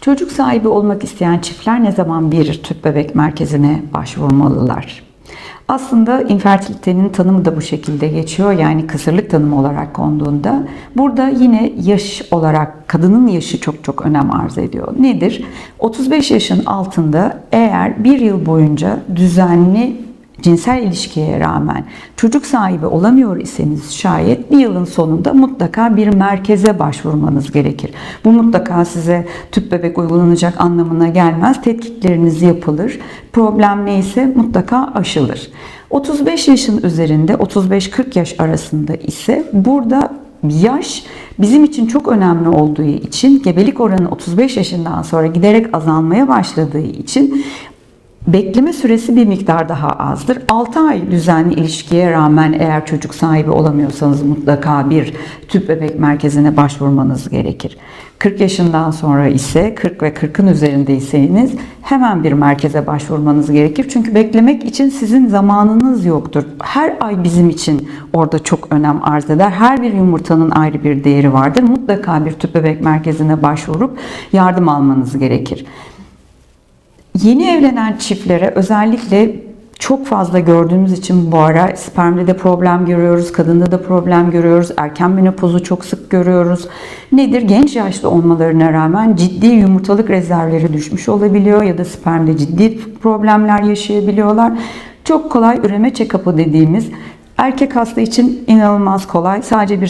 Çocuk sahibi olmak isteyen çiftler ne zaman bir tüp bebek merkezine başvurmalılar? Aslında infertilitenin tanımı da bu şekilde geçiyor. Yani kısırlık tanımı olarak konduğunda. Burada yine yaş olarak kadının yaşı çok çok önem arz ediyor. Nedir? 35 yaşın altında eğer bir yıl boyunca düzenli cinsel ilişkiye rağmen çocuk sahibi olamıyor iseniz şayet bir yılın sonunda mutlaka bir merkeze başvurmanız gerekir. Bu mutlaka size tüp bebek uygulanacak anlamına gelmez. Tetkikleriniz yapılır. Problem neyse mutlaka aşılır. 35 yaşın üzerinde 35-40 yaş arasında ise burada yaş bizim için çok önemli olduğu için gebelik oranı 35 yaşından sonra giderek azalmaya başladığı için Bekleme süresi bir miktar daha azdır. 6 ay düzenli ilişkiye rağmen eğer çocuk sahibi olamıyorsanız mutlaka bir tüp bebek merkezine başvurmanız gerekir. 40 yaşından sonra ise 40 ve 40'ın üzerindeyseniz hemen bir merkeze başvurmanız gerekir. Çünkü beklemek için sizin zamanınız yoktur. Her ay bizim için orada çok önem arz eder. Her bir yumurtanın ayrı bir değeri vardır. Mutlaka bir tüp bebek merkezine başvurup yardım almanız gerekir. Yeni evlenen çiftlere özellikle çok fazla gördüğümüz için bu ara spermde de problem görüyoruz, kadında da problem görüyoruz, erken menopozu çok sık görüyoruz. Nedir? Genç yaşta olmalarına rağmen ciddi yumurtalık rezervleri düşmüş olabiliyor ya da spermde ciddi problemler yaşayabiliyorlar. Çok kolay üreme check-up'ı dediğimiz Erkek hasta için inanılmaz kolay. Sadece bir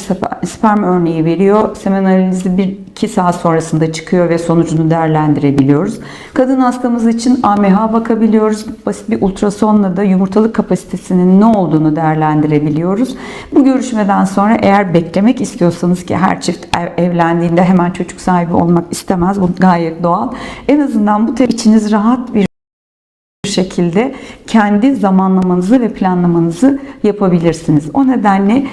sperm örneği veriyor. Semen analizi 1-2 saat sonrasında çıkıyor ve sonucunu değerlendirebiliyoruz. Kadın hastamız için AMH bakabiliyoruz. Basit bir ultrasonla da yumurtalık kapasitesinin ne olduğunu değerlendirebiliyoruz. Bu görüşmeden sonra eğer beklemek istiyorsanız ki her çift evlendiğinde hemen çocuk sahibi olmak istemez. Bu gayet doğal. En azından bu içiniz rahat bir şekilde kendi zamanlamanızı ve planlamanızı yapabilirsiniz. O nedenle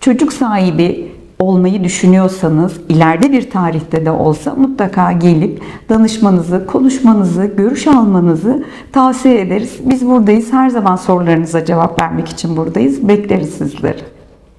çocuk sahibi olmayı düşünüyorsanız ileride bir tarihte de olsa mutlaka gelip danışmanızı, konuşmanızı, görüş almanızı tavsiye ederiz. Biz buradayız. Her zaman sorularınıza cevap vermek için buradayız. Bekleriz sizleri.